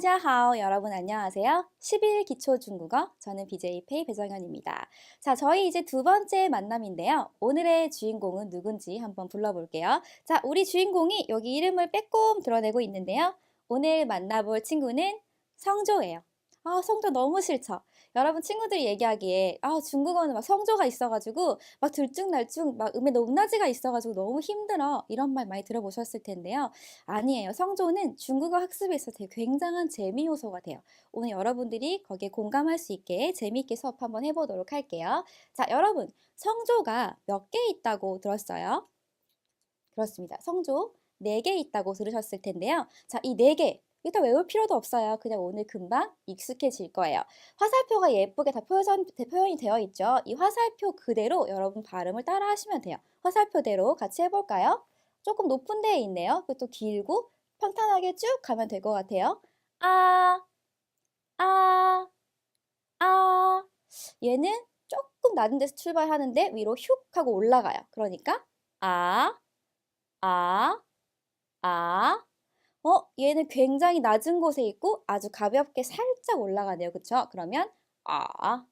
다자하오 여러분 안녕하세요. 11일 기초 중국어 저는 BJ 페이 배정현입니다. 자, 저희 이제 두 번째 만남인데요. 오늘의 주인공은 누군지 한번 불러볼게요. 자, 우리 주인공이 여기 이름을 빼꼼 드러내고 있는데요. 오늘 만나볼 친구는 성조예요. 아, 성조 너무 싫죠? 여러분 친구들이 얘기하기에 아, 중국어는 막 성조가 있어가지고 막 들쭉날쭉 막 음의 높낮이가 있어가지고 너무 힘들어 이런 말 많이 들어보셨을 텐데요. 아니에요. 성조는 중국어 학습에 있어서 되게 굉장한 재미 요소가 돼요. 오늘 여러분들이 거기에 공감할 수 있게 재미있게 수업 한번 해보도록 할게요. 자, 여러분 성조가 몇 개 있다고 들었어요? 그렇습니다. 성조 4개 있다고 들으셨을 텐데요. 자, 이 4개 일단 외울 필요도 없어요. 그냥 오늘 금방 익숙해질 거예요. 화살표가 예쁘게 다 표현, 표현이 되어 있죠. 이 화살표 그대로 여러분 발음을 따라 하시면 돼요. 화살표대로 같이 해볼까요? 조금 높은 데에 있네요. 그것도 길고 평탄하게 쭉 가면 될 것 같아요. 아, 아, 아. 얘는 조금 낮은 데서 출발하는데 위로 슉 하고 올라가요. 그러니까 아, 아, 아. 어, 얘는 굉장히 낮은 곳에 있고 아주 가볍게 살짝 올라가네요. 그쵸? 그러면 아,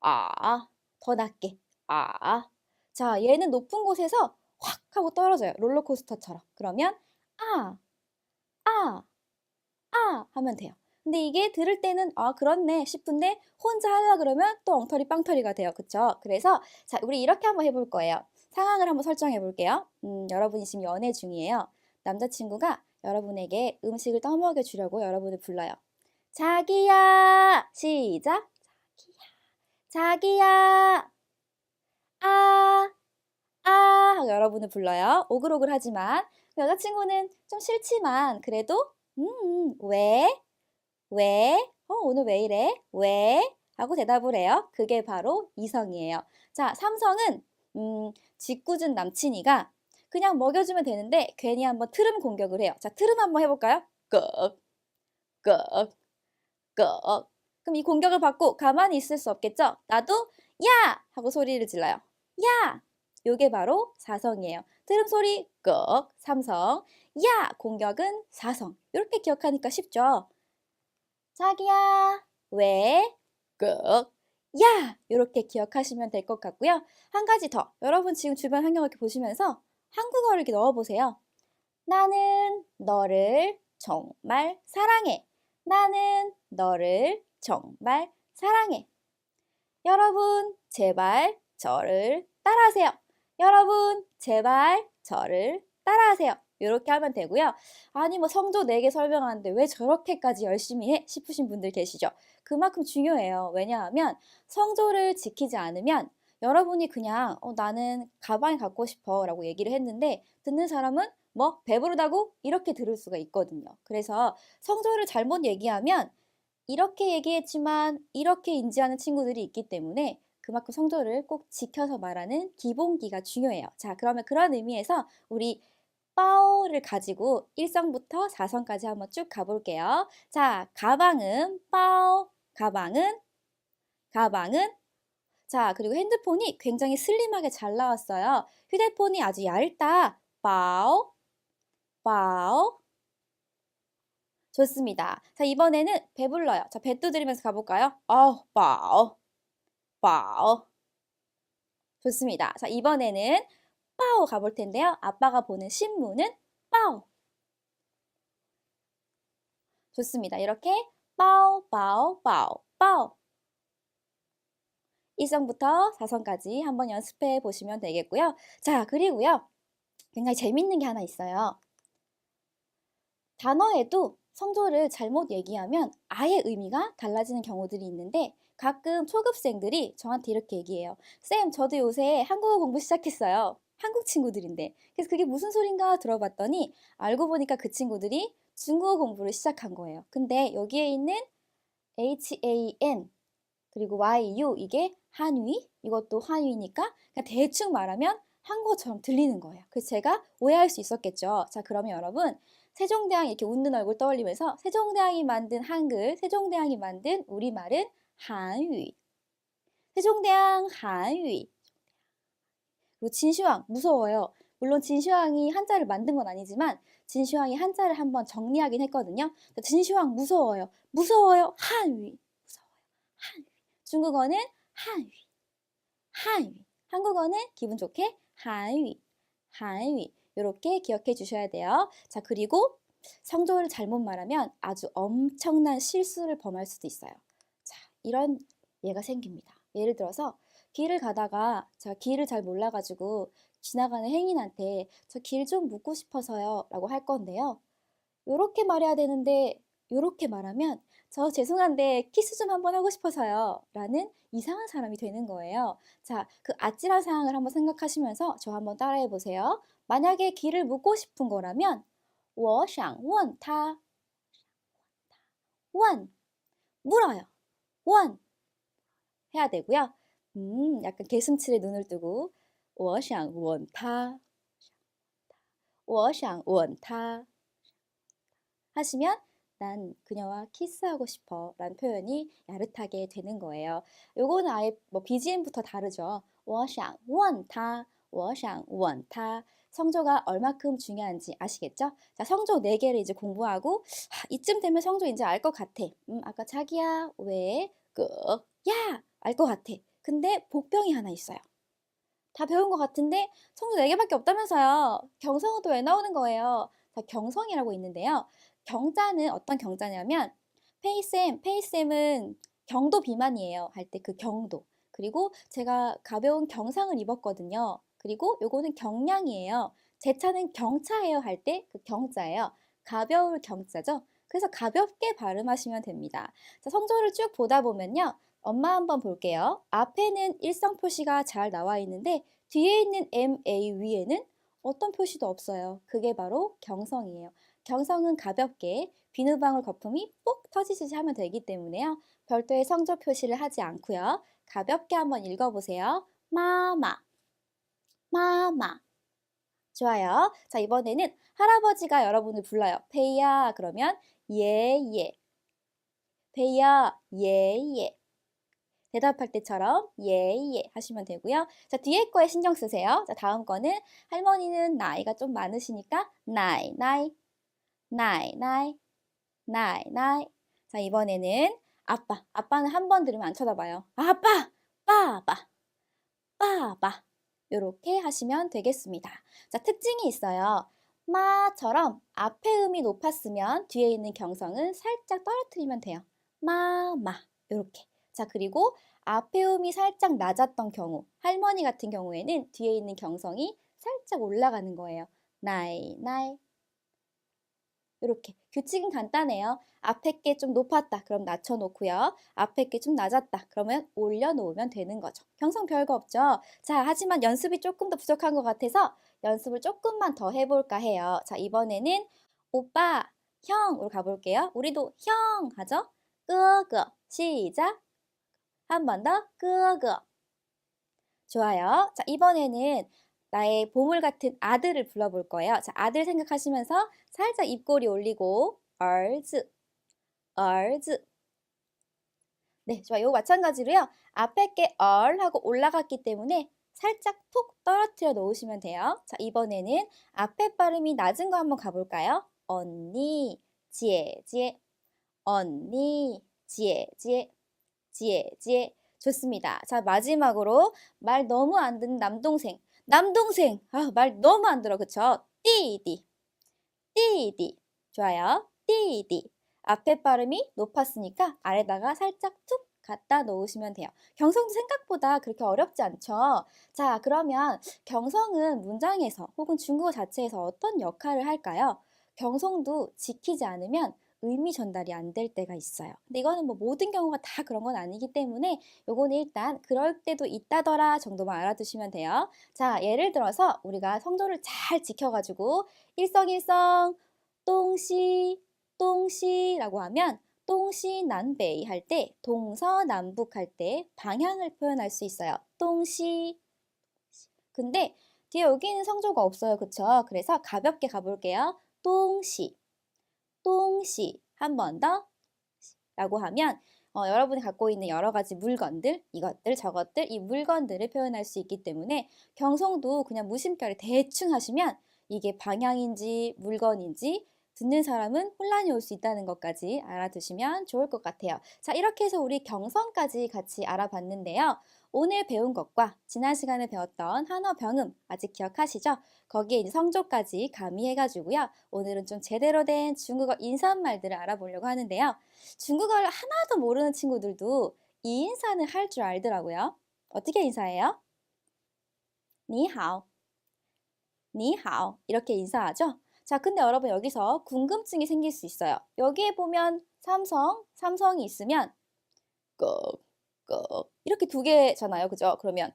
아, 더 낮게 아. 자, 얘는 높은 곳에서 확 하고 떨어져요. 롤러코스터처럼. 그러면 아, 아, 아 하면 돼요. 근데 이게 들을 때는 아 그렇네 싶은데 혼자 하려 그러면 또 엉터리 빵터리가 돼요. 그쵸? 그래서 자 우리 이렇게 한번 해볼 거예요. 상황을 한번 설정해 볼게요. 음, 여러분이 지금 연애 중이에요. 남자친구가 여러분에게 음식을 떠먹여 주려고 여러분을 불러요. 자기야! 시작! 자기야! 아! 아! 하고 여러분을 불러요. 오글오글 하지만 여자친구는 좀 싫지만 그래도 음, 왜? 왜? 어, 오늘 왜 이래? 왜? 하고 대답을 해요. 그게 바로 이성이에요. 자, 삼성은 음, 짓궂은 남친이가 그냥 먹여주면 되는데 괜히 한번 트름 공격을 해요. 자, 트름 한번 해볼까요? 꺽, 꺽, 꺽. 그럼 이 공격을 받고 가만히 있을 수 없겠죠? 나도 야! 하고 소리를 질러요. 야! 요게 바로 사성이에요. 트름 소리 꺽, 삼성. 야! 공격은 사성. 이렇게 기억하니까 쉽죠? 자기야, 왜? 꺽. 야! 이렇게 기억하시면 될 것 같고요. 한 가지 더. 여러분 지금 주변 환경을 이렇게 보시면서 한국어를 이렇게 넣어보세요. 나는 너를 정말 사랑해. 나는 너를 정말 사랑해. 여러분, 제발 저를 따라하세요. 여러분, 제발 저를 따라하세요. 이렇게 하면 되고요. 아니 뭐 성조 4개 설명하는데 왜 저렇게까지 열심히 해? 싶으신 분들 계시죠? 그만큼 중요해요. 왜냐하면 성조를 지키지 않으면 여러분이 그냥 어, 나는 가방이 갖고 싶어 라고 얘기를 했는데 듣는 사람은 뭐 배부르다고 이렇게 들을 수가 있거든요. 그래서 성조를 잘못 얘기하면 이렇게 얘기했지만 이렇게 인지하는 친구들이 있기 때문에 그만큼 성조를 꼭 지켜서 말하는 기본기가 중요해요. 자, 그러면 그런 의미에서 우리 빠오를 가지고 1성부터 4성까지 한번 쭉 가볼게요. 자, 가방은 빠오, 가방은, 가방은 자, 그리고 핸드폰이 굉장히 슬림하게 잘 나왔어요. 휴대폰이 아주 얇다. 빠오, 빠오. 좋습니다. 자, 이번에는 배불러요. 자, 배 두드리면서 가볼까요? 어, 빠오, 빠오. 좋습니다. 자, 이번에는 빠오 가볼 텐데요. 아빠가 보는 신문은 빠오. 좋습니다. 이렇게 빠오, 빠오, 빠오, 빠오. 1성부터 4성까지 한번 연습해 보시면 되겠고요. 자, 그리고요. 굉장히 재밌는 게 하나 있어요. 단어에도 성조를 잘못 얘기하면 아예 의미가 달라지는 경우들이 있는데 가끔 초급생들이 저한테 이렇게 얘기해요. 쌤, 저도 요새 한국어 공부 시작했어요. 한국 친구들인데. 그래서 그게 무슨 소린가 들어봤더니 알고 보니까 그 친구들이 중국어 공부를 시작한 거예요. 근데 여기에 있는 HAN 그리고 YU 이게 한위 이것도 한위니까 대충 말하면 한국어처럼 들리는 거예요. 그래서 제가 오해할 수 있었겠죠. 자 그러면 여러분 세종대왕 이렇게 웃는 얼굴 떠올리면서 세종대왕이 만든 한글, 세종대왕이 만든 우리말은 한위. 세종대왕 한위. 그리고 진시황 무서워요. 물론 진슈왕이 한자를 만든 건 아니지만 진슈왕이 한자를 한번 정리하긴 했거든요. 진슈왕 무서워요. 무서워요. 한위. 무서워요. 한위. 중국어는 한위. 한위. 한국어는 기분 좋게 한위. 한위. 이렇게 기억해 주셔야 돼요. 자, 그리고 성조를 잘못 말하면 아주 엄청난 실수를 범할 수도 있어요. 자, 이런 예가 생깁니다. 예를 들어서 길을 가다가 제가 길을 잘 몰라가지고 지나가는 행인한테 저 길 좀 묻고 싶어서요 라고 할 건데요. 요렇게 말해야 되는데 요렇게 말하면 저 죄송한데 키스 좀 한번 하고 싶어서요 라는 이상한 사람이 되는 거예요. 자, 그 아찔한 상황을 한번 생각하시면서 저 한번 따라해 보세요. 만약에 길을 묻고 싶은 거라면 我想问他问물어요. 원 해야 되고요. 음, 약간 개슴츠레 눈을 뜨고 我想问他我想问他 하시면 난 그녀와 키스하고 싶어 라는 표현이 야릇하게 되는 거예요. 요거는 아예 뭐 BGM부터 다르죠. 我想问他我想问他 성조가 얼마큼 중요한지 아시겠죠? 자, 성조 4개를 이제 공부하고 하, 이쯤 되면 성조 이제 알 것 같아. 음, 아까 자기야, 왜, 그, 야! 알 것 같아. 근데 복병이 하나 있어요. 다 배운 것 같은데 성조 4개밖에 없다면서요. 경성은 또 왜 나오는 거예요? 자, 경성이라고 있는데요. 경자는 어떤 경자냐면 페이쌤, 페이쌤은 경도 비만이에요. 할 때 그 경도. 그리고 제가 가벼운 경상을 입었거든요. 그리고 요거는 경량이에요. 제 차는 경차예요 할 때 그 경자예요. 가벼울 경자죠. 그래서 가볍게 발음하시면 됩니다. 자, 성조를 쭉 보다 보면요. 엄마 한번 볼게요. 앞에는 일성 표시가 잘 나와 있는데 뒤에 있는 MA 위에는 어떤 표시도 없어요. 그게 바로 경성이에요. 경성은 가볍게 비누방울 거품이 뽁 터지듯이 하면 되기 때문에요. 별도의 성조 표시를 하지 않고요. 가볍게 한번 읽어보세요. 마마, 마마. 좋아요. 자, 이번에는 할아버지가 여러분을 불러요. 페이야 그러면 예 예. 페이야 예 예. 대답할 때처럼 예예 하시면 되고요. 자, 뒤에 거에 신경 쓰세요. 자, 다음 거는 할머니는 나이가 좀 많으시니까 나이 나이 나이 나이 나이 나이. 자, 이번에는 아빠. 아빠는 한 번 들으면 안 쳐다봐요. 아빠! 빠바! 빠바! 이렇게 하시면 되겠습니다. 자, 특징이 있어요. 마처럼 앞에 음이 높았으면 뒤에 있는 경성은 살짝 떨어뜨리면 돼요. 마, 마. 이렇게. 자, 그리고 앞에 음이 살짝 낮았던 경우, 할머니 같은 경우에는 뒤에 있는 경성이 살짝 올라가는 거예요. 나이, 나이. 이렇게. 규칙은 간단해요. 앞에 게 좀 높았다. 그럼 낮춰놓고요. 앞에 게 좀 낮았다. 그러면 올려놓으면 되는 거죠. 경성 별거 없죠. 자, 하지만 연습이 조금 더 부족한 것 같아서 연습을 조금만 더 해볼까 해요. 자, 이번에는 오빠, 형으로 가볼게요. 우리도 형 하죠? 끄그 시작. 한 번 더, 끄그 좋아요. 자, 이번에는 나의 보물 같은 아들을 불러볼 거예요. 자, 아들 생각하시면서 살짝 입꼬리 올리고 얼즈, 얼즈. 네, 좋아. 요 마찬가지로요. 앞에 게 얼 하고 올라갔기 때문에 살짝 톡 떨어뜨려 놓으시면 돼요. 자, 이번에는 앞에 발음이 낮은 거 한번 가볼까요? 언니, 지에, 지에. 언니, 지에, 지에. 지에, 지에. 좋습니다. 자, 마지막으로 말 너무 안 듣는 남동생. 남동생. 아, 말 너무 안 들어. 그쵸? 띠디. 띠디. 좋아요. 띠디. 앞에 발음이 높았으니까 아래다가 살짝 툭 갖다 놓으시면 돼요. 경성도 생각보다 그렇게 어렵지 않죠? 자, 그러면 경성은 문장에서 혹은 중국어 자체에서 어떤 역할을 할까요? 경성도 지키지 않으면 의미 전달이 안 될 때가 있어요. 근데 이거는 뭐 모든 경우가 다 그런 건 아니기 때문에 요거는 일단 그럴 때도 있다더라 정도만 알아두시면 돼요. 자, 예를 들어서 우리가 성조를 잘 지켜가지고 일성일성 똥시 똥시라고 하면 똥시난베이 할 때 동서남북 할 때 방향을 표현할 수 있어요. 똥시 근데 뒤에 여기는 성조가 없어요. 그쵸? 그래서 가볍게 가볼게요. 똥시 똥시 한 번 더 라고 하면 어, 여러분이 갖고 있는 여러 가지 물건들, 이것들, 저것들, 이 물건들을 표현할 수 있기 때문에 경성도 그냥 무심결에 대충 하시면 이게 방향인지 물건인지 듣는 사람은 혼란이 올 수 있다는 것까지 알아두시면 좋을 것 같아요. 자, 이렇게 해서 우리 경성까지 같이 알아봤는데요. 오늘 배운 것과 지난 시간에 배웠던 한어 병음 아직 기억하시죠? 거기에 이제 성조까지 가미해가지고요. 오늘은 좀 제대로 된 중국어 인사말들을 알아보려고 하는데요. 중국어를 하나도 모르는 친구들도 이 인사는 할 줄 알더라고요. 어떻게 인사해요? 니하오, 니하오 이렇게 인사하죠? 자, 근데 여러분 여기서 궁금증이 생길 수 있어요. 여기에 보면 삼성, 삼성이 있으면 꺽, 꺽 이렇게 두 개잖아요. 그죠? 그러면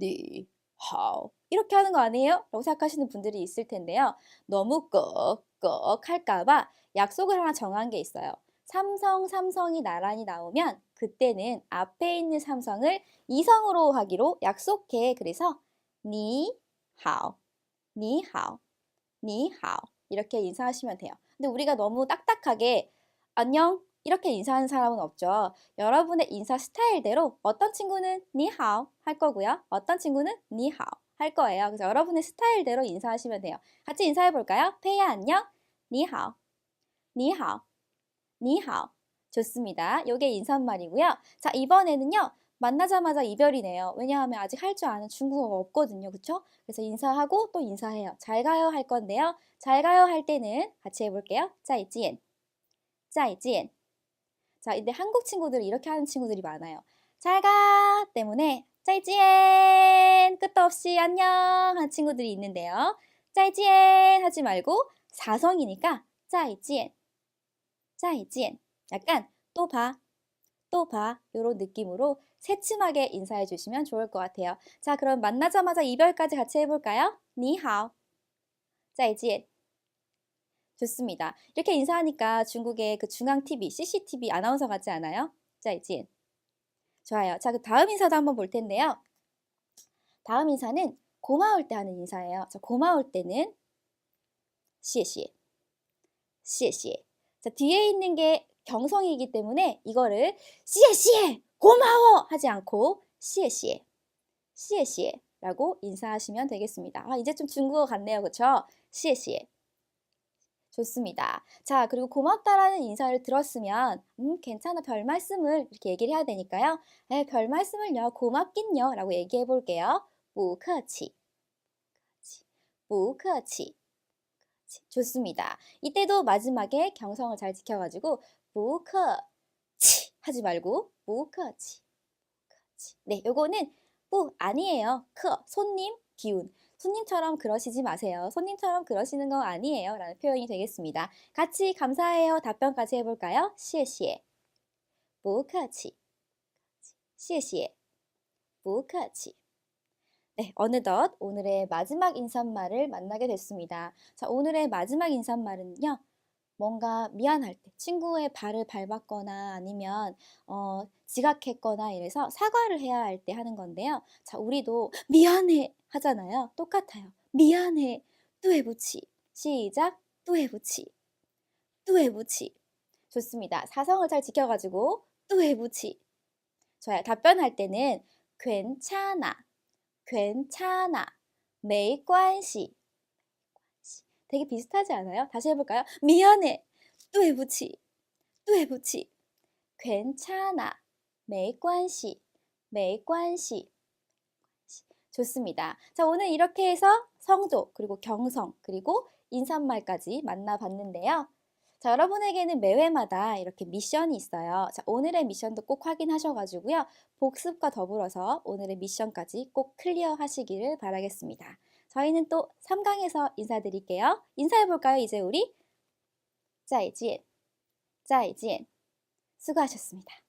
니, 하오 이렇게 하는 거 아니에요? 라고 생각하시는 분들이 있을 텐데요. 너무 꺽, 꺽 할까봐 약속을 하나 정한 게 있어요. 삼성, 삼성이 나란히 나오면 그때는 앞에 있는 삼성을 이성으로 하기로 약속해. 그래서 니, 하오, 니, 하오, 니, 하오 이렇게 인사하시면 돼요. 근데 우리가 너무 딱딱하게 안녕 이렇게 인사하는 사람은 없죠. 여러분의 인사 스타일대로 어떤 친구는 니하오 할 거고요. 어떤 친구는 니하오 할 거예요. 그래서 여러분의 스타일대로 인사하시면 돼요. 같이 인사해 볼까요? 페이야 안녕. 니하오. 니하오. 니하오. 좋습니다. 요게 인사말이고요. 자, 이번에는요. 만나자마자 이별이네요. 왜냐하면 아직 할 줄 아는 중국어가 없거든요. 그쵸? 그래서 인사하고 또 인사해요. 잘 가요 할 건데요. 잘 가요 할 때는 같이 해볼게요. 짜이지엔. 짜이지엔. 자, 근데 한국 친구들은 이렇게 하는 친구들이 많아요. 잘 가! 때문에 짜이지엔! 끝도 없이 안녕! 하는 친구들이 있는데요. 짜이지엔! 하지 말고 사성이니까 짜이지엔. 짜이지엔. 약간 또 봐. 또 봐. 요런 느낌으로 새침하게 인사해 주시면 좋을 것 같아요. 자, 그럼 만나자마자 이별까지 같이 해볼까요? 니하오. 짜이지엔. 좋습니다. 이렇게 인사하니까 중국의 그 중앙TV, CCTV 아나운서 같지 않아요? 짜이지엔. 좋아요. 자, 그 다음 인사도 한번 볼 텐데요. 다음 인사는 고마울 때 하는 인사예요. 자, 고마울 때는 谢谢. 谢谢. 자, 뒤에 있는 게 경성이기 때문에 이거를 谢谢 고마워 하지 않고 谢谢 谢谢라고 인사하시면 되겠습니다. 아, 이제 좀 중국어 같네요. 그쵸? 谢谢 좋습니다. 자, 그리고 고맙다라는 인사를 들었으면, 음, 괜찮아, 별 말씀을 이렇게 얘기를 해야 되니까요. 에, 별 말씀을요, 고맙긴요, 라고 얘기해 볼게요. 不客气,不客气. 좋습니다. 이때도 마지막에 경성을 잘 지켜가지고, 不客气 하지 말고, 不客气. 네, 요거는 不 아니에요. 客 손님 기운. 손님처럼 그러시지 마세요. 손님처럼 그러시는 거 아니에요. 라는 표현이 되겠습니다. 같이 감사해요. 답변까지 해볼까요? 시에시에. 무카치. 시에시에. 무카치. 네, 어느덧 오늘의 마지막 인사말을 만나게 됐습니다. 자, 오늘의 마지막 인사말은요. 뭔가 미안할 때 친구의 발을 밟았거나 아니면 어, 지각했거나 이래서 사과를 해야 할 때 하는 건데요. 자, 우리도 미안해 하잖아요. 똑같아요. 미안해. 뚜에부치. 시작. 뚜에부치. 뚜에부치. 좋습니다. 사성을 잘 지켜가지고 뚜에부치. 좋아요. 답변할 때는 괜찮아. 괜찮아. 메이관시 되게 비슷하지 않아요? 다시 해볼까요? 미안해. 对不起.对不起. 괜찮아. 没关系.没关系. 좋습니다. 자, 오늘 이렇게 해서 성조, 그리고 경성, 그리고 인사말까지 만나봤는데요. 자, 여러분에게는 매회마다 이렇게 미션이 있어요. 자, 오늘의 미션도 꼭 확인하셔가지고요. 복습과 더불어서 오늘의 미션까지 꼭 클리어 하시기를 바라겠습니다. 저희는 또 3강에서 인사드릴게요. 인사해볼까요? 이제 우리? 짜이지엔, 짜이지엔. 수고하셨습니다.